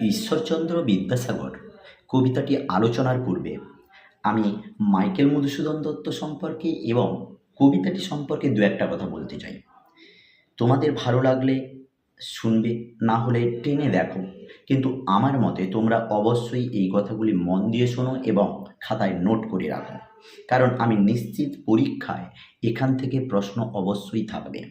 ঈশ্বরচন্দ্র বিদ্যাসাগর কবিতাটি আলোচনার পূর্বে। আমি মাইকেল মধুসূদন দত্ত সম্পর্কে এবং কবিতাটি সম্পর্কে দু একটা কথা বলতে চাই। তোমাদের ভালো লাগলে শুনবে, না হলে টেনে দেখো। কিন্তু আমার মতে তোমরা অবশ্যই এই কথাগুলি মন দিয়ে শোনো এবং খাতায় নোট করে রাখো। কারণ আমি নিশ্চিত পরীক্ষায় এখান থেকে প্রশ্ন অবশ্যই থাকবে।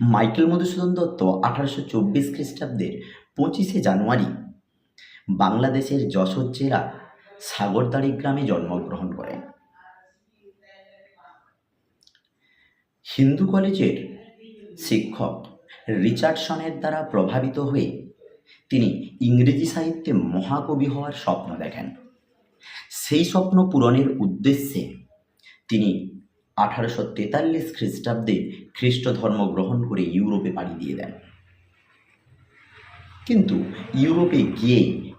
মাইকেল মধুসূদন দত্ত আঠারোশো চব্বিশ খ্রিস্টাব্দের পঁচিশে জানুয়ারি বাংলাদেশের যশোর জেলা সাগরদাড়ি গ্রামে জন্মগ্রহণ করেন। হিন্দু কলেজের শিক্ষক রিচার্ডসনের দ্বারা প্রভাবিত হয়ে তিনি ইংরেজি সাহিত্যে মহাকবি হওয়ার স্বপ্ন দেখেন। সেই স্বপ্ন পূরণের উদ্দেশ্যে তিনি আঠারোশো তেতাল্লিশ খ্রিস্টাব্দে খ্রিস্ট ধর্ম গ্রহণ করে ইউরোপে পাড়ি দিয়ে দেন। কিন্তু ইউরোপে গিয়ে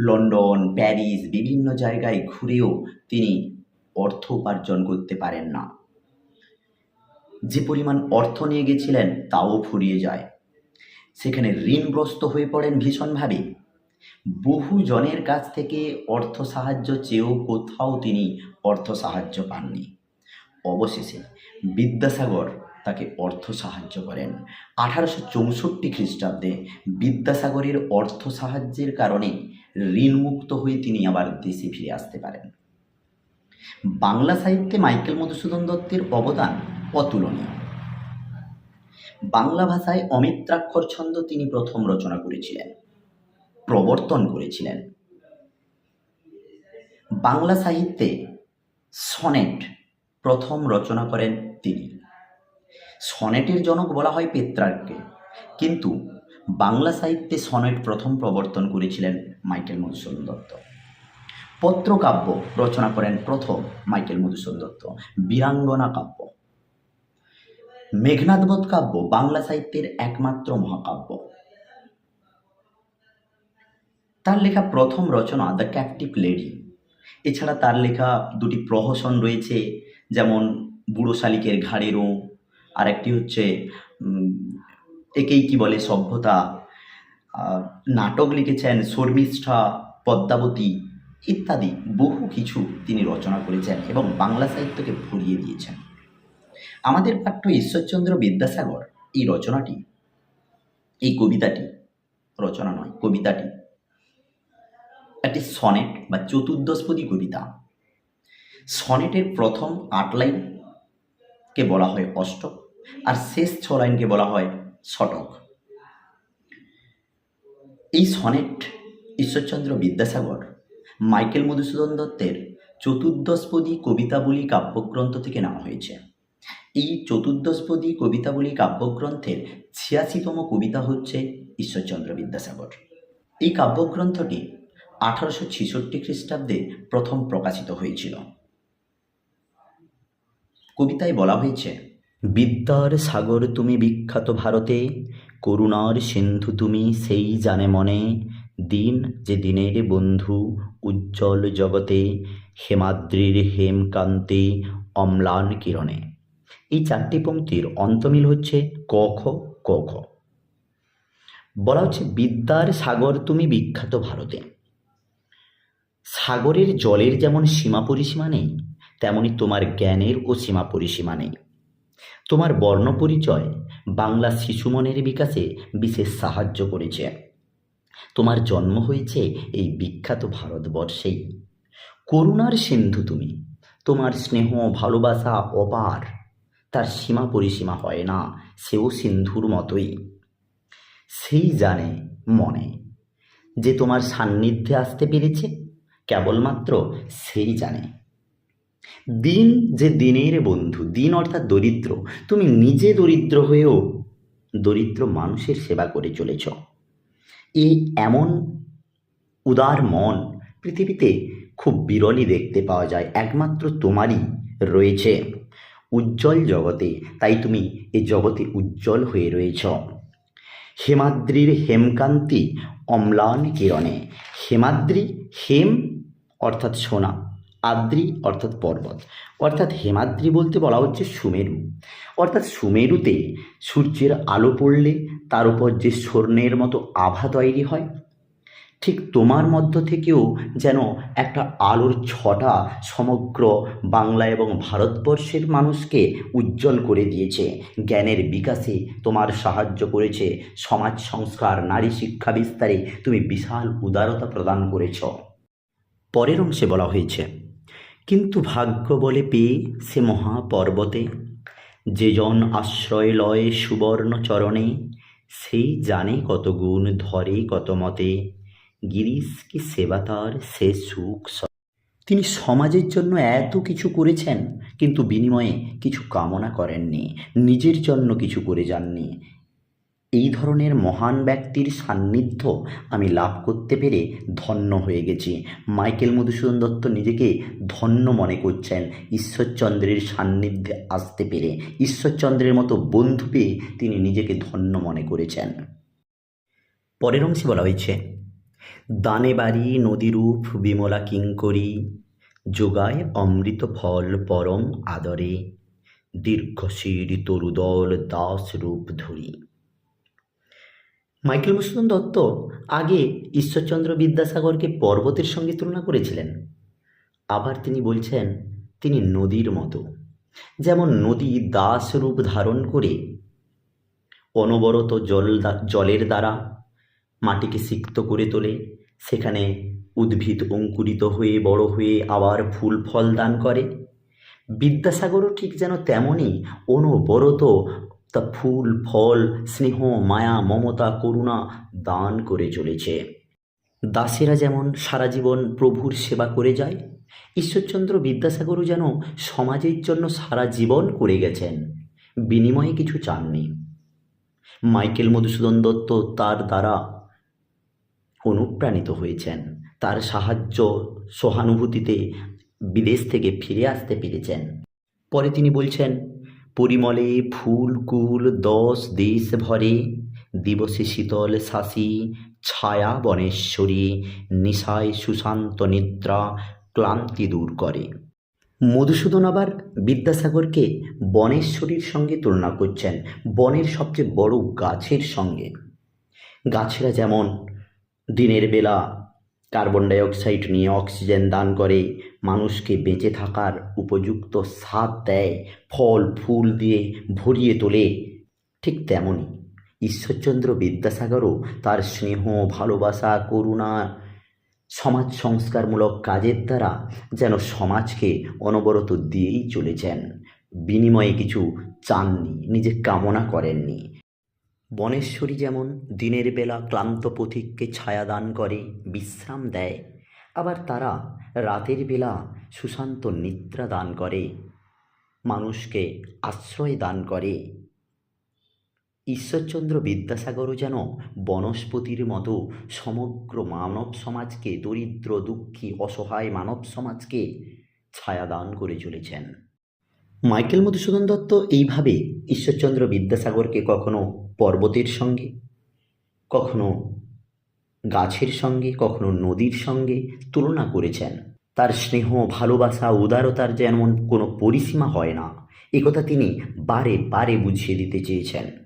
লন্ডন, প্যারিস বিভিন্ন জায়গায় ঘুরেও তিনি অর্থ উপার্জন করতে পারেন না। যে পরিমাণ অর্থ নিয়ে গেছিলেন তাও ফুরিয়ে যায়। সেখানে ঋণগ্রস্ত হয়ে পড়েন ভীষণভাবে। বহু জনের কাছ থেকে অর্থ সাহায্য চেয়েও কোথাও তিনি অর্থ সাহায্য পাননি। অবশেষে বিদ্যাসাগর তাকে অর্থ সাহায্য করেন। আঠারোশো চৌষট্টি খ্রিস্টাব্দে বিদ্যাসাগরের অর্থ সাহায্যের কারণে ঋণমুক্ত হয়ে তিনি আবার দেশে ফিরে আসতে পারেন। বাংলা সাহিত্যে মাইকেল মধুসূদন দত্তের অবদান অতুলনীয়। বাংলা ভাষায় অমিত্রাক্ষর ছন্দ তিনি প্রথম রচনা করেছিলেন, প্রবর্তন করেছিলেন। বাংলা সাহিত্যে সনেট প্রথম রচনা করেন তিনি। সনেটের জনক বলা হয় পেত্রার্ককে কিন্তু বাংলা সাহিত্যে সনেট প্রথম প্রবর্তন করেছিলেন মাইকেল মধুসূদন দত্ত। পত্রকাব্য রচনা করেন প্রথম মাইকেল মধুসূদন দত্ত, বীরাঙ্গনা কাব্য। মেঘনাদবধ কাব্য বাংলা সাহিত্যের একমাত্র মহাকাব্য। তার লেখা প্রথম রচনা দ্য ক্যাপটিভ লেডি। এছাড়া তার লেখা দুটি প্রহসন রয়েছে, যেমন বুড়ো শালিকের ঘাড়েরও আর একটি হচ্ছে একেই কি বলে, সভ্যতা। নাটক লিখেছেন শর্মিষ্ঠা পদ্মাবতী ইত্যাদি। বহু কিছু তিনি রচনা করেছেন এবং বাংলা সাহিত্যকে ভরিয়ে দিয়েছেন। আমাদের পাঠ্য ঈশ্বরচন্দ্র বিদ্যাসাগর এই রচনাটি, এই কবিতাটি, রচনা নয়, কবিতাটি, একটি সনেট বা চতুর্দশপদী কবিতা। সনেটের প্রথম আট লাইনকে বলা হয় অষ্টক। আর শেষ ছ লাইনকে বলা হয় শতক এই সনেট ঈশ্বরচন্দ্র বিদ্যাসাগর, মাইকেল মধুসূদন দত্তের চতুর্দশপদী কবিতাবলী কাব্যগ্রন্থ থেকে নেওয়া হয়েছে। এই চতুর্দশপদী কবিতাবলী কাব্যগ্রন্থের ছিয়াশিতম কবিতা হচ্ছে ঈশ্বরচন্দ্র বিদ্যাসাগর। এই কাব্যগ্রন্থটি আঠারোশো ছেষট্টি খ্রিস্টাব্দে প্রথম প্রকাশিত হয়েছিল। কবিতায় বলা হয়েছে বিদ্যার সাগর তুমি বিখ্যাত ভারতে, করুণার সিন্ধু তুমি সেই জানে মনে, দিন যে দিনের বন্ধু উজ্জ্বল জগতে, হেমাদ্রির হেমকান্তি অম্লান কিরণে। এই চারটি পংক্তির অন্তমিল হচ্ছে ক খ ক খ। বলা হচ্ছে বিদ্যার সাগর তুমি বিখ্যাত ভারতে। সাগরের জলের যেমন সীমা পরিসীমা নেই, তেমনি তোমার জ্ঞানের ও সীমা পরিসীমা নেই। তোমার বর্ণ পরিচয় বাংলা শিশুমনের বিকাশে বিশেষ সাহায্য করেছে। তোমার জন্ম হয়েছে এই বিখ্যাত ভারতবর্ষেই। করুণার সিন্ধু তুমি। তোমার স্নেহ, ভালোবাসা অপার। তার সীমা পরিসীমা হয় না, সেও সিন্ধুর মতোই। সেই জানে মনে যে তোমার সান্নিধ্যে আসতে পেরেছে, কেবলমাত্র সেই জানে। দিন যে দিনের বন্ধু, দিন অর্থাৎ দরিদ্র, তুমি নিজে দরিদ্র হয়েও দরিদ্র মানুষের সেবা করে চলেছ। এই এমন উদার মন পৃথিবীতে খুব বিরলই দেখতে পাওয়া যায়, একমাত্র তোমারই রয়েছে। উজ্জ্বল জগতে, তাই তুমি এ জগতে উজ্জ্বল হয়ে রয়েছ। হেমাদ্রির হেমকান্তি অম্লান কিরণে, হেমাদ্রি হেম অর্থাৎ সোনা। আদ্রি অর্থাৎ পর্বত, অর্থাৎ হেমাদ্রি বলতে বলা হচ্ছে সুমেরু। অর্থাৎ সুমেরুতে সূর্যের আলো পড়লে তার উপর যে স্বর্ণের মতো আভা তৈরি হয়, ঠিক তোমার মধ্য থেকেও যেন একটা আলোর ছটা সমগ্র বাংলা এবং ভারতবর্ষের মানুষকে উজ্জ্বল করে দিয়েছে, জ্ঞানের বিকাশে তোমার সাহায্য করেছে, সমাজ সংস্কার, নারী শিক্ষা বিস্তারে তুমি বিশাল উদারতা প্রদান করেছ। পরের অংশে বলা হয়েছে কিন্তু ভাগ্য বলে পেয়ে সে মহাপর্বতে, যে জন আশ্রয় লয় সুবর্ণ চরণে সেই জানে কত গুণ, ধরে কত মতে, গিরিশ কি সেবা তার সে সুখ তিনি সমাজের জন্য এত কিছু করেছেন, কিন্তু বিনিময়ে কিছু কামনা করেননি, নিজের জন্য কিছু করে যাননি এই ধরনের মহান ব্যক্তির সান্নিধ্য আমি লাভ করতে পেরে ধন্য হয়ে গেছি। মাইকেল মধুসূদন দত্ত নিজেকে ধন্য মনে করছেন ঈশ্বরচন্দ্রের সান্নিধ্যে আসতে পেরে। ঈশ্বরচন্দ্রের মতো বন্ধু পেয়ে তিনি নিজেকে ধন্য মনে করেছেন। পরের অংশে বলা হয়েছে, দানে বাড়ি নদীরূপ বিমলা কিঙ্করি, যোগায় অমৃত ফল পরম আদরে দীর্ঘশির তরুদল দাস রূপ ধরি। মাইকেল মধুসূদন দত্ত আগে ঈশ্বরচন্দ্র বিদ্যাসাগরকে পর্বতের সঙ্গে তুলনা করেছিলেন। আবার তিনি বলছেন, তিনি নদীর মতো। যেমন নদী দাস রূপ ধারণ করে অনবরত জল জলের দ্বারা মাটিকে সিক্ত করে তোলে, সেখানে উদ্ভিদ অঙ্কুরিত হয়ে, বড় হয়ে আবার ফুল ফল দান করে। বিদ্যাসাগরও ঠিক যেন তেমনই অনবরত তা ফুল, ফল, স্নেহ, মায়া, মমতা, করুণা দান করে চলেছে। দাসেরা যেমন সারা জীবন প্রভুর সেবা করে যায়, ঈশ্বরচন্দ্র বিদ্যাসাগরও যেন সমাজের জন্য সারা জীবন করে গেছেন, বিনিময়ে কিছু চাননি। মাইকেল মধুসূদন দত্ত তার দ্বারা অনুপ্রাণিত হয়েছেন। তার সাহায্য সহানুভূতিতে বিদেশ থেকে ফিরে আসতে পেরেছেন। পরে তিনি বলছেন পরিমলে ফুল, কুল, দশ, দেশ ভরে, দিবসে শীতল শাসি, ছায়া বনেশ্বরী, নিশায় সুশান্ত নিদ্রা ক্লান্তি দূর করে। মধুসূদন আবার বিদ্যাসাগরকে বনেশ্বরীর সঙ্গে তুলনা করছেন, বনের সবচেয়ে বড় গাছের সঙ্গে। গাছেরা যেমন দিনের বেলা কার্বন ডাইঅক্সাইড নিয়ে অক্সিজেন দান করে মানুষকে বেঁচে থাকার উপযুক্ত স্বাদ দেয়, ফল, ফুল দিয়ে ভরিয়ে তোলে। ঠিক তেমনই ঈশ্বরচন্দ্র বিদ্যাসাগরও তার স্নেহ, ভালোবাসা, করুণা, সমাজ সংস্কারমূলক কাজের দ্বারা যেন সমাজকে অনবরত দিয়েই চলেছেন। বিনিময়ে কিছু চাননি, নিজে কামনা করেননি। বনেশ্বরী যেমন দিনের বেলা ক্লান্ত পথিককে ছায়া দান করে, বিশ্রাম দেয় আবার তারা রাতের বেলা সুশান্ত নিদ্রা দান করে, মানুষকে আশ্রয় দান করে। ঈশ্বরচন্দ্র বিদ্যাসাগরও যেন বনস্পতির মতো সমগ্র মানব সমাজকে, দরিদ্র, দুঃখী, অসহায় মানব সমাজকে ছায়াদান করে চলেছেন। মাইকেল মধুসূদন দত্ত এইভাবে ঈশ্বরচন্দ্র বিদ্যাসাগরকে কখনো পর্বতের সঙ্গে, কখনো গাছের সঙ্গে, কখনো নদীর সঙ্গে তুলনা করেছেন। তার স্নেহ, ভালোবাসা, উদারতার যেমন কোনো পরিসীমা হয় না। একথা তিনি বারে বারে বুঝিয়ে দিতে চেয়েছেন।